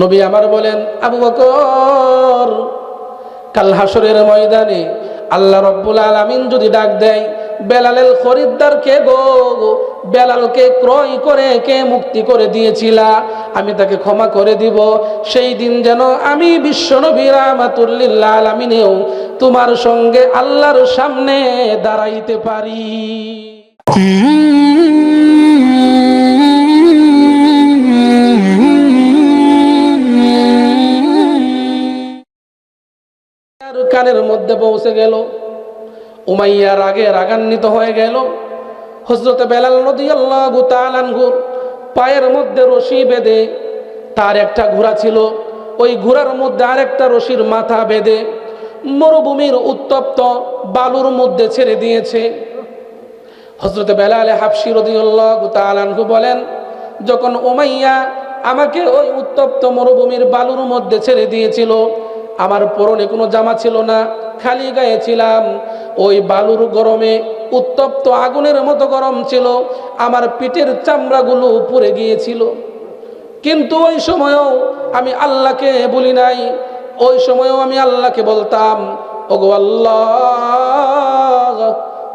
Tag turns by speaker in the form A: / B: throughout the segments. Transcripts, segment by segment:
A: নবী আমার বলেন, আবু বকর, কাল হাসরের ময়দানে আল্লাহ রব্বুল আলামিন যদি ডাক দেয়, বেলালের খরিদ্দার কে গো, বেলালকে ক্রয় করে কে মুক্তি করে দিয়েছিলা? আমি তাকে ক্ষমা করে দিব। সেই দিন যেন আমি বিশ্বনবী রাহমাতুল্লিল্লাহ আলামিনেও তোমার সঙ্গে আল্লাহর সামনে দাঁড়াইতে পারি। কানের মধ্যে পৌঁছে গেল। উমাইয়া রাগে রাগান্বিত হয়ে গেল। হজরতে বেলাল নদী আল্লাহ গুতালানহুর পায়ের মধ্যে রশি বেঁধে তার একটা ঘোড়া ছিল। ওই ঘোড়ার মধ্যে আরেকটা রশির মাথা বেঁধে মরুভূমির উত্তপ্ত বালুর মধ্যে ছেড়ে দিয়েছে। হজরতে বেলালে হাফসি রদিউল্লাহ গুতালানহু বলেন, যখন উমাইয়া আমাকে ওই উত্তপ্ত মরুভূমির বালুর মধ্যে ছেড়ে দিয়েছিল আমার পরনে কোনো জামা ছিল না, খালি গায়ে ছিলাম। ওই বালুর গরমে উত্তপ্ত আগুনের মতো গরম ছিল, আমার পিঠের চামড়াগুলো পুড়ে গিয়েছিল। কিন্তু ওই সময়ও আমি আল্লাহকে বলি নাই, ওই সময়ও আমি আল্লাহকে বলতাম, ওগো আল্লাহ,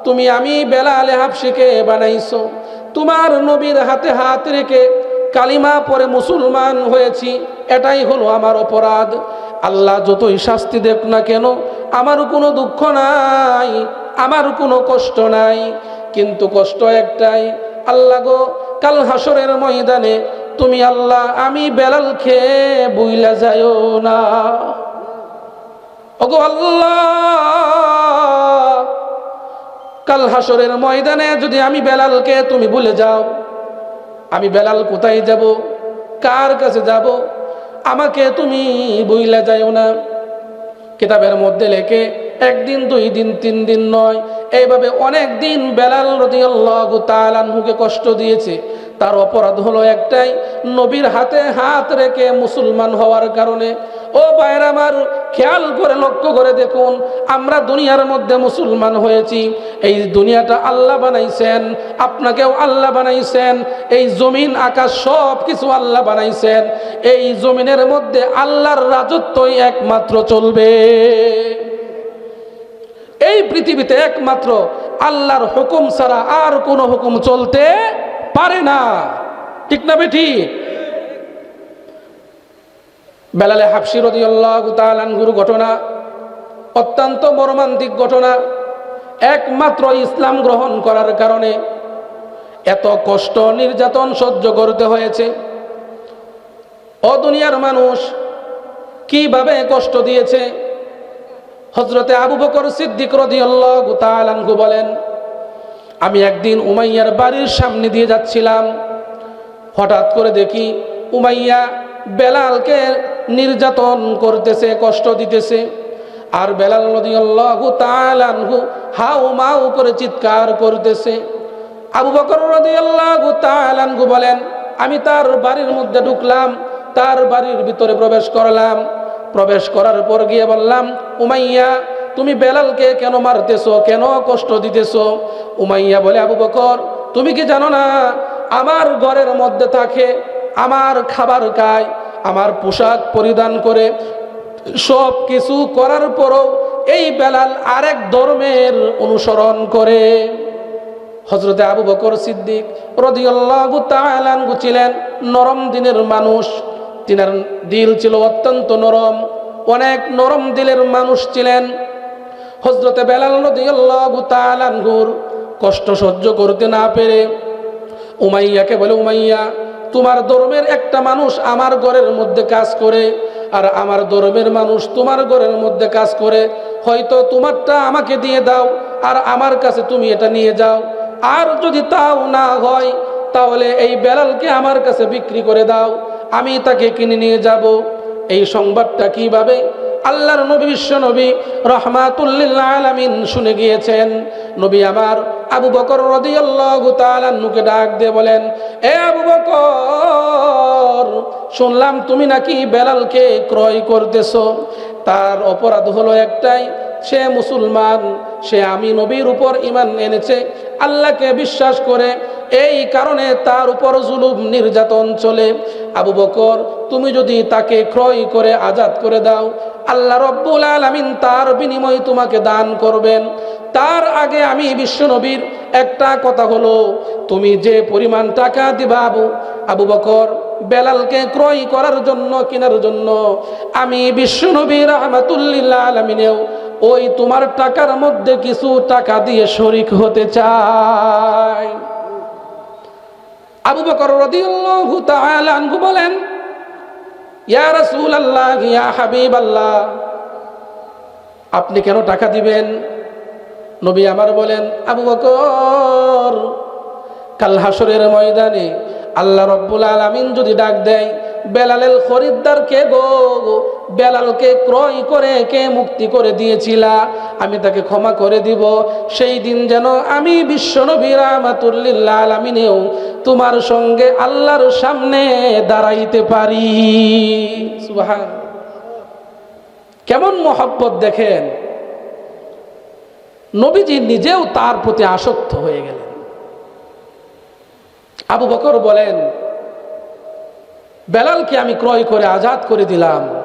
A: তুমি আমি বেলা বেলালে হাফসিকে বানাইছো। তোমার নবীর হাতে হাত রেখে কালিমা পরে মুসলমান হয়েছি, এটাই হলো আমার অপরাধ। আল্লাহ যতই শাস্তি দেখ না কেন আমার কোনো দুঃখ নাই আমার কোনো কষ্ট নাই। কিন্তু কষ্ট একটাই, আল্লাহ গো, কাল হাসরের ময়দানে তুমি আল্লাহ, আমি বেলাল খেয়ে বুইলা যাইও না। ওগো আল্লাহ, কাল হাসরের ময়দানে যদি আমি বেলালকে তুমি ভুলে যাও আমি বেলাল কোথায় যাব? কার কাছে যাব? আমাকে তুমি বইলা যাইও না। কিতাবের মধ্যে লেখে, একদিন, দুই দিন, তিন দিন নয়। এইভাবে অনেক দিন বেলাল রদিয়াল্লাহু তাআলাকে কষ্ট দিয়েছে। তার অপরাধ হলো একটাই, নবীর হাতে হাত রেখে মুসলমান হওয়ার কারণে। ও বাইরে আমার খেয়াল করে লক্ষ্য করে দেখুন, আমরা দুনিয়ার মধ্যে মুসলমান হয়েছি। এই দুনিয়াটা আল্লাহ বানাইছেন, আপনাকেও আল্লাহ বানাইছেন, এই জমিন, আকাশ সব কিছু আল্লাহ বানাইছেন। এই জমিনের মধ্যে আল্লাহর রাজত্বই একমাত্র চলবে। এই পৃথিবীতে একমাত্র আল্লাহর হুকুম ছাড়া আর কোনো হুকুম চলতে পারে না। ঠিক না বেঠি? বেলালে হাফসি রদিয়াল্লাহু তাআলার ঘটনা, অত্যন্ত মর্মান্তিক ঘটনা, একমাত্র ইসলাম গ্রহণ করার কারণে এত কষ্ট নির্যাতন সহ্য করতে হয়েছে। ও দুনিয়ার মানুষ কীভাবে কষ্ট দিয়েছে? হজরতে আবু বকর সিদ্দিক রদিয়াল্লাহু তাআলাহু বলেন, আমি একদিন উমাইয়ার বাড়ির সামনে দিয়ে যাচ্ছিলাম। হঠাৎ করে দেখি উমাইয়া বেলালকে নির্যাতন করতেছে, কষ্ট দিতেছে। আর বেলাল নদী রদিয়াল্লাহু তাআলাহু হাউ মাউ করে চিৎকার করতেছে। আবু বকর নদী রদিয়াল্লাহু তাআলাহু বলেন, আমি তার বাড়ির মধ্যে ঢুকলাম, তার বাড়ির ভিতরে প্রবেশ করলাম। প্রবেশ করার পর গিয়ে বললাম, উমাইয়া, তুমি বেলালকে কেন মারতেছো, কেন কষ্ট দিতেছো? উমাইয়া বলে, আবু বকর, তুমি কি জানো না, আমার ঘরের মধ্যে থাকে আমার খাবার খায়, আমার পোশাক পরিধান করে সব কিছু করার পরও এই বেলাল আরেক ধর্মের অনুসরণ করে। হজরতে আবু বকর সিদ্দিক রদিয়াল্লাহু ছিলেন নরম দিনের মানুষ। তিনার দিল ছিল অত্যন্ত নরম, অনেক নরম দিলের মানুষ ছিলেন। হজরতে বেলাল রদিয়াল্লাহু তাআলাহুর কষ্ট সহ্য করতে না পেরে উমাইয়াকে বলে, উমাইয়া তোমার ধর্মের একটা মানুষ আমার ঘরের মধ্যে কাজ করে, আর আমার ধর্মের মানুষ তোমার ঘরের মধ্যে কাজ করে, হয়তো তোমারটা আমাকে দিয়ে দাও, আর আমার কাছে তুমি এটা নিয়ে যাও। আর যদি তাও না হয়, তাহলে এই বেলালকে আমার কাছে বিক্রি করে দাও, আমি তাকে কিনে নিয়ে যাব। এই সংবাদটা কীভাবে আল্লাহর নবী বিশ্ব নবী রহমাতুল্লিল আলামিন শুনে গিয়েছেন। নবী আমার আবু বকর রদিয়াল্লাহু তাআলাকে ডাক দিয়ে বলেন, এ আবু বকর, শুনলাম তুমি নাকি বেলালকে ক্রয় করতেছো। তার অপরাধ হলো একটাই, সে মুসলমান, সে আমি নবীর উপর ইমান এনেছে। আল্লাহকে বিশ্বাস করে এই কারণে তার উপর জুলুম নির্যাতন চলে। আবু বকর, তুমি যদি তাকে ক্রয় করে আজাদ করে দাও, আল্লাহ রব্বুল আলমিন তার বিনিময়ে তোমাকে দান করবেন। তার আগে আমি বিশ্বনবীর একটা কথা হলো, তুমি যে পরিমাণ টাকা দিবা আবু আবু বকর, বেলালকে ক্রয় করার জন্য, কেনার জন্য, আমি বিশ্বনবীর রহমাতুল্লিল্লাহ আলমিনেও ওই তোমার টাকার মধ্যে কিছু টাকা দিয়ে শরিক হতে চাই। আবু বকর রাদিয়াল্লাহু তাআলা আনহু বলেন, ইয়া রাসূলুল্লাহ, ইয়া হাবিবাল্লাহ, আপনি কেন টাকা দিবেন? নবী আমার বলেন, আবু বকর, কাল হাসরের ময়দানে আল্লাহ রব্বুল আলামিন যদি ডাক দেয় বেলালের খরিদ্দার কে গো? বেলালকে ক্রয় করে কে মুক্তি করে দিয়েছিলা? আমি তাকে ক্ষমা করে দিব। সেই দিন যেন আমি বিশ্বনবী রাহমাতুল্লিল্লাহ আলামিনেও তোমার সঙ্গে আল্লাহর সামনে দাঁড়াইতে পারি। কেমন মহব্বত দেখেন? নবীজি নিজেও তার প্রতি আসক্ত হয়ে গেলেন। আবু বকর বলেন, বেলালকে আমি ক্রয় করে আজাদ করে দিলাম।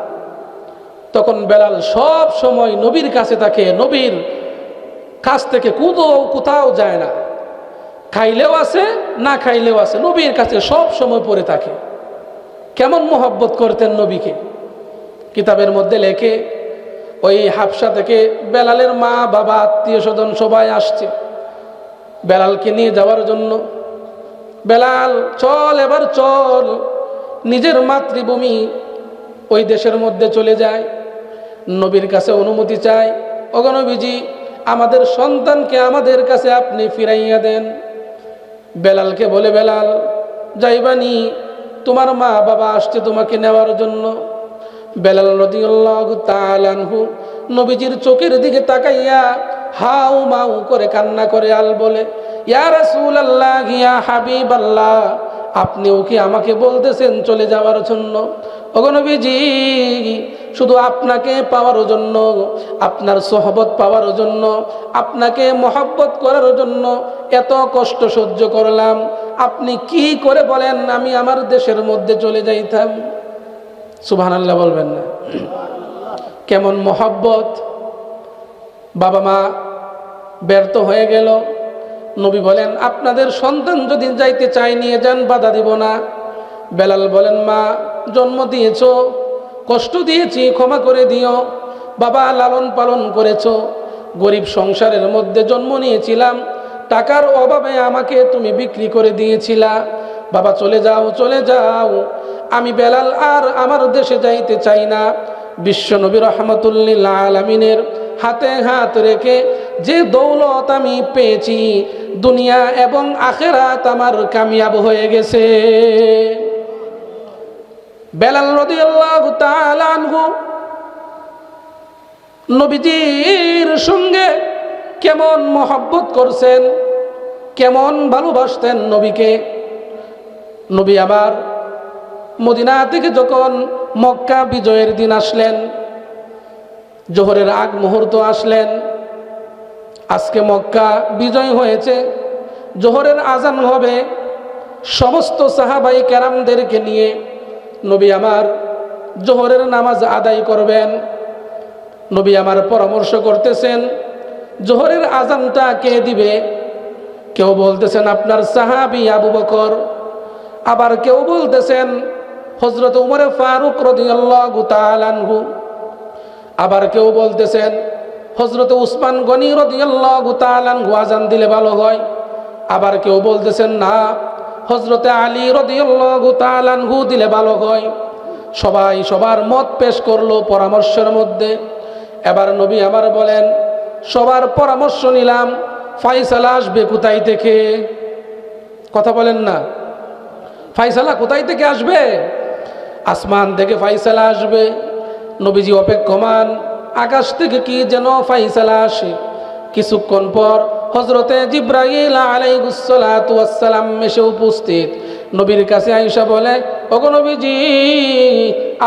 A: তখন বেলাল সব সময় নবীর কাছে থাকে নবীর কাছ থেকে কুদো কোথাও যায় না। খাইলেও আছে, না খাইলেও আছে। নবীর কাছে সব সময় পড়ে থাকে। কেমন মোহব্বত করতেন নবীকে? কিতাবের মধ্যে লেখে, ওই হাফসা থেকে বেলালের মা, বাবা, আত্মীয় স্বজন সবাই আসছে। বেলালকে নিয়ে যাওয়ার জন্য। বেলাল, চল এবার চল। নিজের মাতৃভূমি ওই দেশের মধ্যে চলে যায়। নবীর কাছে অনুমতি চাই। অগনবীজি আমাদের সন্তানকে আমাদের কাছে আপনি ফিরাইয়া দেন। বেলালকে বলে, বেলাল যাইবানি তোমার মা বাবা আসছে তোমাকে নেওয়ার জন্য। বেলাল রদিউল্লাহ নবীজির চোখের দিকে তাকাইয়া হাউ মাউ করে কান্না করে আল বলে, ইয়া আল্লাহ ইয়া হাবিব আল্লাহ আপনিও কি আমাকে বলতেছেন চলে যাওয়ার জন্য? অগনবীজি শুধু আপনাকে পাওয়ার জন্য, আপনার সহবত পাওয়ার জন্য, আপনাকে মহব্বত করার জন্য এত কষ্ট সহ্য করলাম। আপনি কি করে বলেন, আমি আমার দেশের মধ্যে চলে যাইতাম? সুবহান আল্লাহ বলবেন না। কেমন মহব্বত? বাবা মা ব্যর্থ হয়ে গেল। নবী বলেন, আপনাদের সন্তান যদি যাইতে চাই নিয়ে যান, বাধা দিব না। বেলাল বলেন, মা জন্ম দিয়েছ, কষ্ট দিয়েছি, ক্ষমা করে দিও। বাবা, লালন পালন করেছ। গরিব সংসারের মধ্যে জন্ম নিয়েছিলাম, টাকার অভাবে আমাকে তুমি বিক্রি করে দিয়েছিলা। বাবা, চলে যাও চলে যাও। আমি বেলাল আর আমার দেশে যাইতে চাই না। বিশ্বনবী রহমতুল্লিল্লাহ আলমিনের হাতে হাত রেখে যে দৌলত আমি পেয়েছি, দুনিয়া এবং আখেরাত আমার কামিয়াব হয়ে গেছে। বেলাল রদি আল্লাহ তালানহু নবীজির সঙ্গে কেমন মহব্বত করছেন, কেমন ভালোবাসতেন নবীকে? নবী আবার মদিনা থেকে যখন মক্কা বিজয়ের দিন আসলেন, জোহরের আগ মুহূর্ত আসলেন, আজকে মক্কা বিজয় হয়েছে, জোহরের আজান হবে, সমস্ত সাহাবাই ক্যারামদেরকে নিয়ে নবী আমার জোহরের নামাজ আদায় করবেন। নবী আমার পরামর্শ করতেছেন, জোহরের আজানটা কে দিবে? কেউ বলতেছেন, আপনার সাহাবি আবু বকর। আবার কেউ বলতেছেন হজরত উমরে ফারুক রদিয়াল্লাহু আবার কেউ বলতেছেন হজরত উসমান গনি রদিয়াল্লাহু তাআলাহু আজান দিলে ভালো হয়। আবার কেউ বলতেছেন, না। হজরতে আলী রদিয়াল্লাহু তাআলাহু দিলে ভালো হয়। সবাই সবার মত পেশ করল পরামর্শের মধ্যে। এবার নবী আবার বলেন, সবার পরামর্শ নিলাম, ফাইসালা আসবে কোথায় থেকে? কথা বলেন না। ফাইসালা কোথায় থেকে আসবে? আসমান থেকে ফাইসালা আসবে। নবীজি অপেক্ষমান, আকাশ থেকে কি যেন ফাইসালা আসে। কিছুক্ষণ পর হজরতে জিব্রাহিল আলাইসালাম এসে উপস্থিত। নবীর কাছে আইসা বলে নবীজি,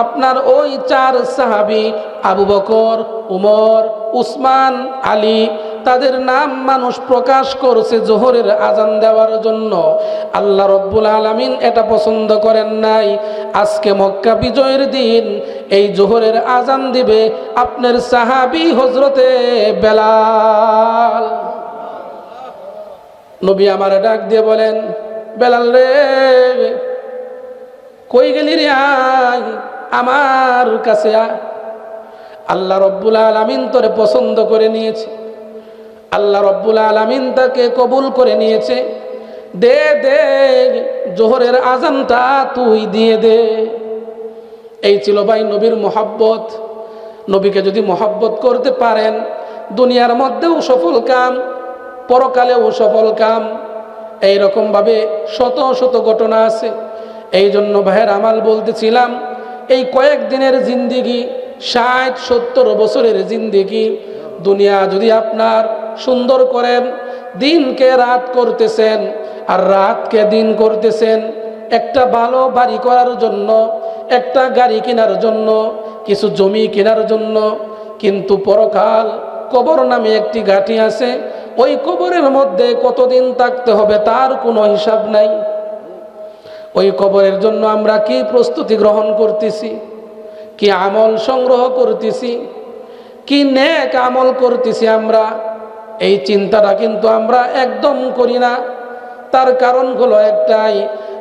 A: আপনার ওই চার সাহাবি আবু বকর, উমর, উসমান, আলী তাদের নাম মানুষ প্রকাশ করছে জোহরের আজান দেওয়ার জন্য। আল্লাহ রব্বুল আলমিন এটা পছন্দ করেন নাই। আজকে মক্কা বিজয়ের দিন, এই জোহরের আজান দিবে আপনার সাহাবি হজরতে বেলাল। নবী আমার ডাক দিয়ে বলেন, বেলাল রে, কই গেলি রে আয় আমার কাছে আল্লাহ রব্বুল আলমিন তোরে পছন্দ করে নিয়েছে। আল্লাহ রব্বুল আলমিন তাকে কবুল করে নিয়েছে। দে দে, জোহরের আজানটা তুই দিয়ে দে। এই ছিল ভাই নবীর মোহাব্বত। নবীকে যদি মোহাব্বত করতে পারেন, দুনিয়ার মধ্যেও সফল কাম, পরকালেও সফল কাম, এইরকমভাবে শত শত ঘটনা আছে। এই জন্য ভাইয়ের আমাল বলতেছিলাম, এই কয়েক দিনের জিন্দিগি, ষাট সত্তর বছরের জিন্দিগি, দুনিয়া যদি আপনার সুন্দর করেন, দিনকে রাত করতেছেন, আর রাতকে দিন করতেছেন। একটা ভালো বাড়ি করার জন্য, একটা গাড়ি কেনার জন্য, কিছু জমি কেনার জন্য, কিন্তু পরকাল কবর নামে একটি ঘাটি আছে, ওই কবরের মধ্যে কতদিন থাকতে হবে তার কোনো হিসাব নাই। ওই কবরের জন্য আমরা কি প্রস্তুতি গ্রহণ করতেছি? কি আমল সংগ্রহ করতেছি? কি নেক আমল করতেছি আমরা? এই চিন্তাটা কিন্তু আমরা একদম করি না। তার কারণ হলো একটাই,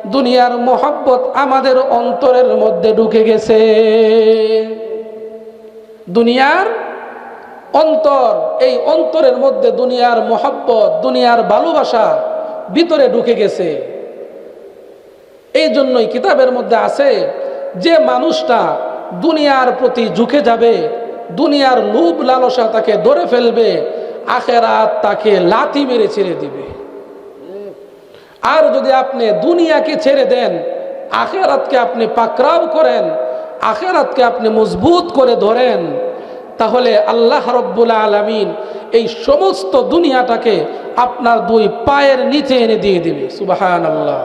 A: দুনিয়ার মোহাব্বত আমাদের অন্তরের মধ্যে ঢুকে গেছে। দুনিয়ার অন্তর, এই অন্তরের মধ্যে দুনিয়ার মোহাব্বত, দুনিয়ার ভালোবাসা ভিতরে ঢুকে গেছে। এই জন্যই কিতাবের মধ্যে আছে, যে মানুষটা দুনিয়ার প্রতি ঝুঁকে যাবে, দুনিয়ার লুভ লালসা তাকে ধরে ফেলবে আখেরাত তাকে লাথি মেরে ছেড়ে দিবে। আর যদি আপনি দুনিয়াকে ছেড়ে দেন, আখেরাতকে আপনি পাকরাও করেন, আখেরাতকে আপনি মজবুত করে ধরেন, তাহলে আল্লাহ রব্বুল আলমিন এই সমস্ত দুনিয়াটাকে আপনার দুই পায়ের নিচে এনে দিয়ে দিবে। সুবাহান আল্লাহ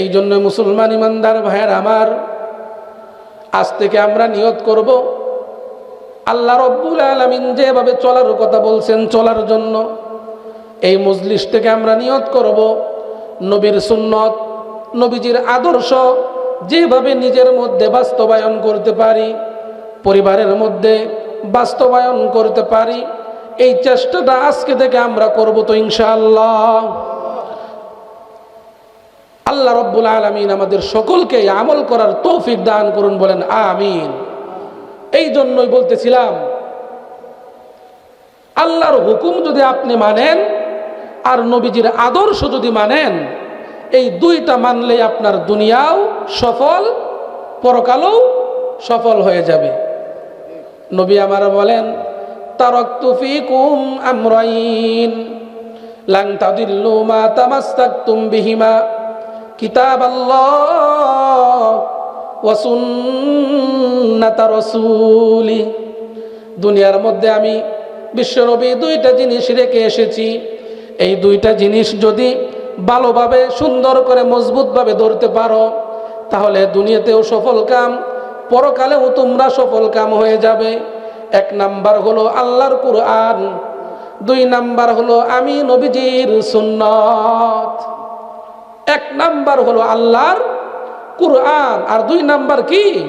A: এই জন্য মুসলমান ইমানদার ভাইয়ের আমার, আজ থেকে আমরা নিয়ত করব আল্লাহ রব্বুল আলমিন যেভাবে চলার কথা বলছেন চলার জন্য, এই মজলিস থেকে আমরা নিয়ত করব, নবীর সুন্নত, নবীজির আদর্শ, যেভাবে নিজের মধ্যে বাস্তবায়ন করতে পারি, পরিবারের মধ্যে বাস্তবায়ন করতে পারি, এই চেষ্টাটা আজকে থেকে আমরা করব তো ইনশাআল্লাহ। আল্লাহ রব্বুল আলমিন আমাদের সকলকে আমল করার তৌফিক দান করুন, বলেন আমিন। এই জন্যই বলতেছিলাম, আল্লাহর হুকুম যদি আপনি মানেন আর নবীজির আদর্শ যদি মানেন, এই দুইটা মানলে আপনার দুনিয়াও সফল, পরকালও সফল হয়ে যাবে। নবী আমার বলেন তাদিল্লু মা তামাসসাকতুম বিহিমা কিতাব রাসূলি। দুনিয়ার মধ্যে আমি বিশ্বনবী দুইটা জিনিস রেখে এসেছি। এই দুইটা জিনিস যদি ভালোভাবে, সুন্দর করে, মজবুতভাবে ধরতে পারো, তাহলে দুনিয়াতেও সফল কাম, পরকালেও তোমরা সফল কাম হয়ে যাবে। এক নাম্বার হলো আল্লাহর কুরআন, দুই নাম্বার হলো আমি নবীজির সুন্নত। এক নাম্বার হলো আল্লাহর কুরআন আর দুই নাম্বার কি?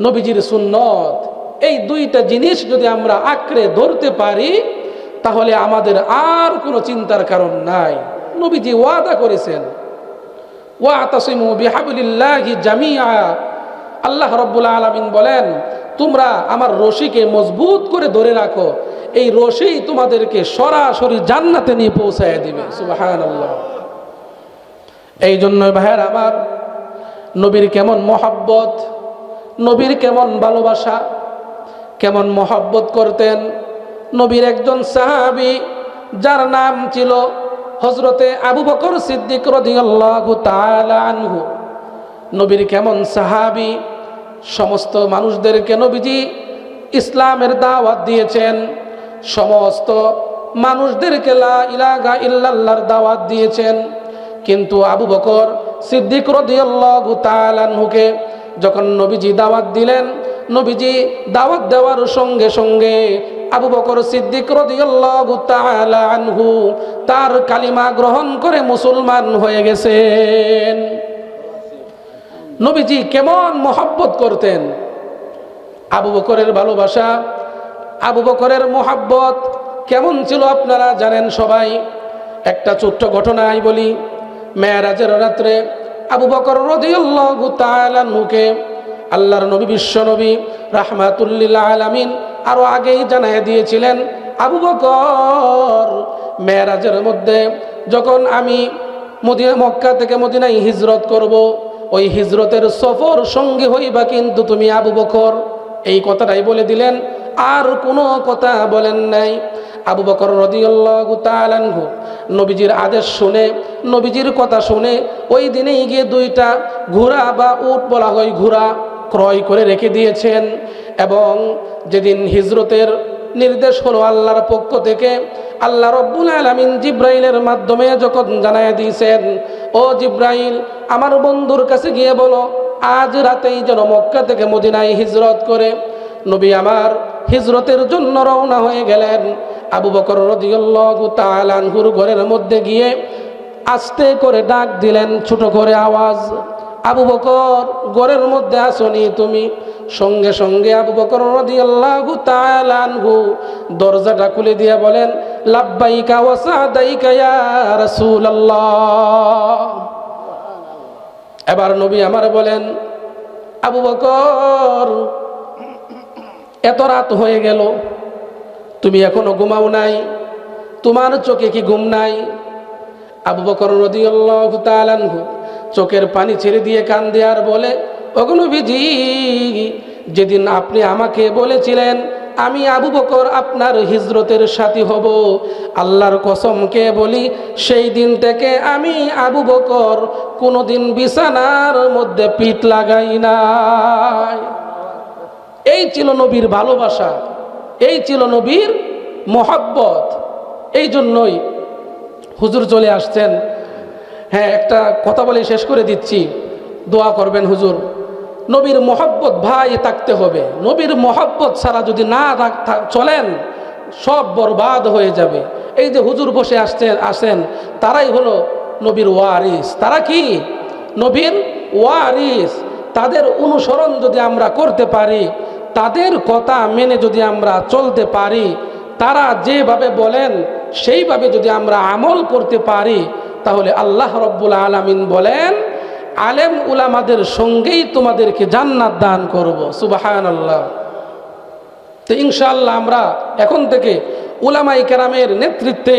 A: নবীজির সুন্নত। এই দুইটা জিনিস যদি আমরা আঁকড়ে ধরতে পারি, তাহলে আমাদের আর কোনো চিন্তার কারণ নাই। নবীজি ওয়াদা করেছেন। ওয়া তাসিমু বিহাবলিল্লাহি জামিআ। আল্লাহ রব্বুল আলামিন বলেন, তোমরা আমার রশিকে মজবুত করে ধরে রাখো। এই রশি তোমাদেরকে সরাসরি জান্নাতে নিয়ে পৌঁছায় দিবে। সুবহানাল্লাহ। এই জন্য ভাইয়ের আমার নবীর কেমন মহাব্বত, নবীর কেমন ভালোবাসা, কেমন মহাব্বত করতেন। নবীর একজন সাহাবি, যার নাম ছিল হজরতে আবু বকর সিদ্দিক রদিয়াল্লাহু তাআলা নবীর কেমন সাহাবি, সমস্ত মানুষদেরকে নবীজি ইসলামের দাওয়াত দিয়েছেন। সমস্ত মানুষদেরকে লা ইলাহা ইল্লাল্লাহর দাওয়াত দিয়েছেন। কিন্তু আবু বকর সিদ্দিক রদিয়াল্লাহু তাআলা আনহুকে যখন নবীজি দাওয়াত দিলেন, নবীজি দাওয়াত দেওয়ার সঙ্গে সঙ্গে আবু বকর সিদ্দিক রাদিয়াল্লাহু তাআলা আনহু তার কালিমা গ্রহণ করে মুসলমান হয়ে গেছেন। নবীজি কেমন মহব্বত করতেন? আবু বকরের ভালোবাসা, আবু বকরের মোহাব্বত কেমন ছিল আপনারা জানেন সবাই? একটা ছোট্ট ঘটনাই বলি। মেয়েরাজের রাত্রে আবু বকর রদিউল্লাহু আল্লাহর নবী, বিশ্ব নবী রাহমাতুল্লিল আলামিন আরও আগেই জানাই দিয়েছিলেন, আবু বকর, মেয়েরাজের মধ্যে যখন আমি মদিনা, মক্কা থেকে মদিনায় হিজরত করব, ওই হিজরতের সফর সঙ্গী হইবা কিন্তু তুমি আবু বকর। এই কথাটাই বলে দিলেন, আর কোনো কথা বলেন নাই। আবু বকর রদিয়াল্লাহু তাআলাহু নবীজির আদেশ শুনে, নবীজির কথা শুনে ওই দিনেই গিয়ে দুইটা ঘোড়া বা উট বলা হয় ঘোড়া ক্রয় করে রেখে দিয়েছেন এবং যেদিন হিজরতের নির্দেশ হলো আল্লাহর পক্ষ থেকে, আল্লাহ রব্বুল আলমিন জিব্রাইলের মাধ্যমে যখন জানায় দিয়েছেন, ও জিব্রাইল, আমার বন্ধুর কাছে গিয়ে বলো, আজ রাতেই যেন মক্কা থেকে মদিনায় হিজরত করে। নবী আমার হিজরতের জন্য রওনা হয়ে গেলেন। আবু বকর আনহুর ঘরের মধ্যে গিয়ে আস্তে করে ডাক দিলেন, ছোট করে আওয়াজ, আবু বকর, ঘরের মধ্যে আসনি তুমি? সঙ্গে সঙ্গে আবু বকর রাদিয়াল্লাহু তাআলা আনহু দরজাটা খুলে দিয়ে বলেন এবার নবী আমার বলেন, আবু বকর, এত রাত হয়ে গেল তুমি এখনও ঘুমাও নাই? তোমার চোখে কি ঘুম নাই? আবু বকর আনহু চোখের পানি ছেড়ে দিয়ে কান দেয়ার বলে অগ্নবিধি যেদিন আপনি আমাকে বলেছিলেন, আমি আবু বকর আপনার হিজরতের সাথী হব। আল্লাহর কসমকে বলি, সেই দিন থেকে আমি আবু বকর কোনোদিন বিছানার মধ্যে পিঠ লাগাই না এই ছিল নবীর ভালোবাসা। এই ছিল নবীর মহাব্বত। এই জন্যই হুজুর চলে আসছেন। হ্যাঁ একটা কথা বলে শেষ করে দিচ্ছি। দোয়া করবেন হুজুর। নবীর মহব্বত ভাই থাকতে হবে। নবীর মহব্বত ছাড়া যদি না চলেন, সব বরবাদ হয়ে যাবে। এই যে হুজুর বসে আসছেন আসেন, তারাই হলো নবীর ওয়ারিস। তারা কি? নবীর ওয়ারিস। তাদের অনুসরণ যদি আমরা করতে পারি তাদের কথা মেনে যদি আমরা চলতে পারি, তারা যেভাবে বলেন, সেইভাবে যদি আমরা আমল করতে পারি, তাহলে আল্লাহ রব্বুল আলামিন বলেন, আলেম উলামাদের সঙ্গেই তোমাদেরকে জান্নাত দান করব। সুবাহান আল্লাহ তো ইনশাআল্লাহ আমরা এখন থেকে উলামাই কেরামের নেতৃত্বে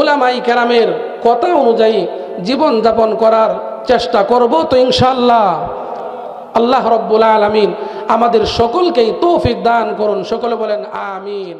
A: উলামাই কেরামের কথা অনুযায়ী জীবনযাপন করার চেষ্টা করব তো ইনশাআল্লাহ। আল্লাহ রব্বুল আলমিন আমাদের সকলকেই তৌফিক দান করুন। সকলে বলেন আমিন।